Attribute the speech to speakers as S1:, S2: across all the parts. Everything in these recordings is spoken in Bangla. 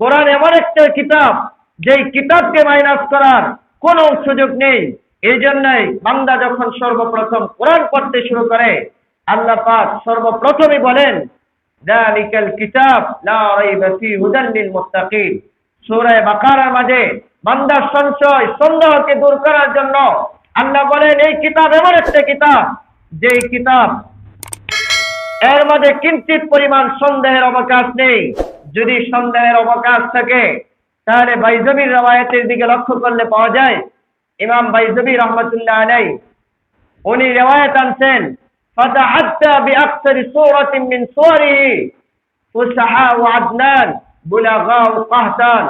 S1: কোরআন এমন একটা কিতাব, যেই কিতাবকে মাইনাস করার কোনো সুযোগ নেই। এই জন্যই বান্দা যখন সর্বপ্রথম কোরআন পড়তে শুরু করে, আল্লাহ পাক সর্বপ্রথমই বলেন, দালিকাল কিতাব লা রাইবা ফি হুদাল লিল মুত্তাকিন। সূরা বাকারার মাঝে বান্দার সংশয় সন্দেহকে দূর করার জন্য আল্লাহ বলেন, এই কিতাব এমন একটা কিতাব, যেই কিতাব এর মধ্যে কিঞ্চিত পরিমাণ সন্দেহের অবকাশ নেই। যদি সন্দেহের অবকাশ থাকে তাহলে বাইজবির রবায়তের দিকে লক্ষ্য করলে পাওয়া যায় ইমাম বাইজবি রহমতুল্লাহ আলাই উনি রেওয়ায়ত আনছেন فتحدى بأكثر سورة من سوره فسحاء وعدنان بلغاء قهتان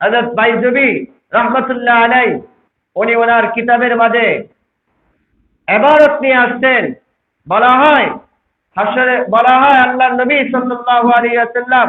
S1: হযরত বাইজবি রহমতুল্লাহ আলাই উনি ওনার কিতাবের মাঝে এবারত নিয়ে আসছেন বলা হয় হাসরে বলা হয় আল্লাহ নবী সাল্লাল্লাহু আলাইহি ওয়াসাল্লাম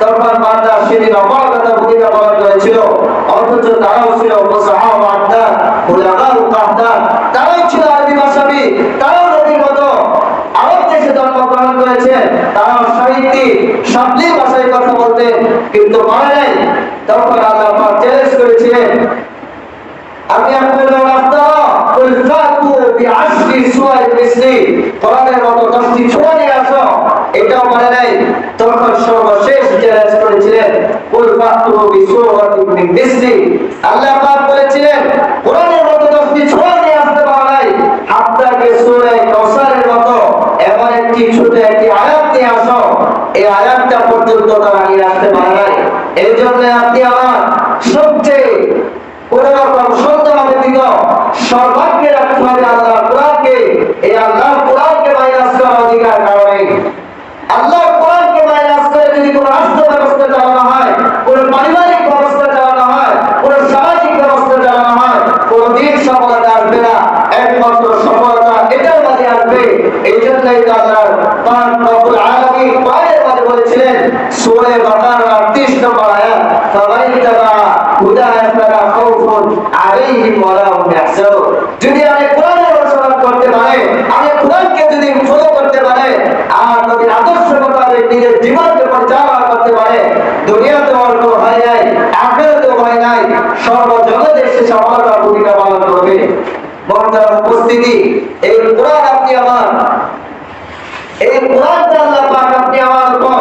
S2: তখন বান্দা সেদিন অপারগতা ভূমিকা পালন করেছিল। অথচ তারাও ছিল মুসাহা আড্ডা হুলাগার কাহদা তারাও ছিল আরবি ভাষাবি তারাও নবীর মতো। আরব দেশে জন্মগ্রহণ করেছেন তারাও সাহিত্যিক সাবলীল ভাষায় কথা বলতেন কিন্তু পারে নাই তখন আল্লাহ পাক চ্যালেঞ্জ করেছিলেন, আমি আপনাদের রাস্তা কুল ফাতু বিআশরি সুয়ার মিসলি। কোরআনের মতো 10টি সূরা নিয়ে আসো এটাও মানে নাই তখন সর্বশেষ চ্যালেঞ্জ করেছিলেন কুল ফাতু মিসলি। আল্লাহ পাক বলেছিলেন, কোরআনের মতো 10টি সূরা নিয়ে আসতে পারা নাই। আপনাকে সূরা কাউসারের মতো এমন একটি একটি আয়াত নিয়ে আসো। এই আয়াতটা পর্যন্ত আসতে এই জন্য আপনি আমার সর্বাগ্যে রাখতে হবে আল্লাহ কোরআনকে এই আল্লাহ কোরআনকে মাইনাস করার অধিকার কারণে আল্লাহ কোরআনকে মাইনাস করে যদি কোন রাষ্ট্র ব্যবস্থা চালানো হয় কোন পারিবারিক ব্যবস্থা চালানো হয় কোন সামাজিক ব্যবস্থা চালানো হয় কোন দিন সফলতা আসবে না একমাত্র সফলতা এটার মাঝে আসবে। এই জন্যই আল্লাহ পাক রব্বুল আলামিন কোরআনের মাঝে বলেছিলেন, সূরা বাকারা 30 নম্বর আয়াত ফামাইন হুদায়া ফালা খাউফুন আলাইহিম ওয়ালা হুম ইয়াহজানুন। যদি আমি কোরআনের অনুসরণ করতে পারে, আমি কোরআনকে যদি ফলো করতে পারে, আর যদি আদর্শ মোতাবেক নিজের জীবনকে পরিচালনা করতে পারে, দুনিয়াতে কোনো ভয় নাই, আখেরাতেও ভয় নাই, সর্বজগতে সে সফলতার ভূমিকা পালন করবে। বর্তমান উপস্থিতি। এই কোরআন আপনি আমার এই কোরআনটা আল্লাহ পাক আপনি আমার উপর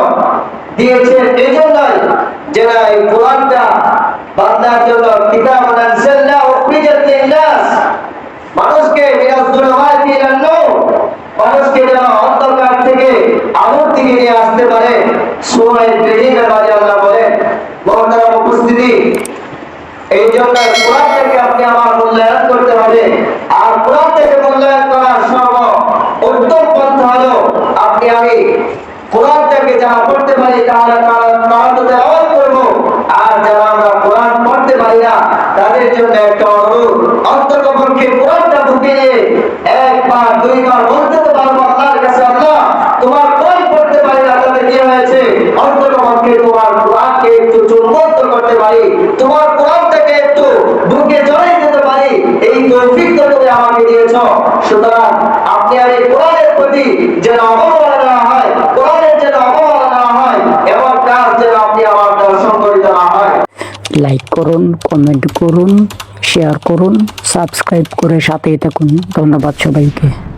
S2: দিয়েছেন এই জন্যই যে এই কোরআনটা বান্দার জন্য কিতাব আনসাল্লা উখরিজাত লিন-নাস। মানুষকে মিনাজ যুলমাতি ইলান নূর মানুষকে যেন অন্ধকার থেকে আলোর দিকে নিয়ে আসতে পারে। সূরা ইব্রাহিমের মাঝে আল্লাহ বলেন মহতারাম উপস্থিতি এই জন্য কোরআনটাকে আপনি আমার মূল্যায়ন করতে হবে আর কোরআনটাকে মূল্যায়ন করার সর্ব উত্তম পন্থা হলো আপনি আমি কোরআনটাকে যারা পড়তে পারি তাহলে তারা তো তেলাওয়াত করব আর যারা আমরা কোরআন পড়তে পারি না তাদের জন্য একটা অনুরোধ। অন্ততপক্ষে কোরআনটা ঢুকিয়ে একবার দুইবার
S3: লাইক করুন কমেন্ট করুন শেয়ার করুন সাবস্ক্রাইব করে সাথেই থাকুন। ধন্যবাদ সবাইকে।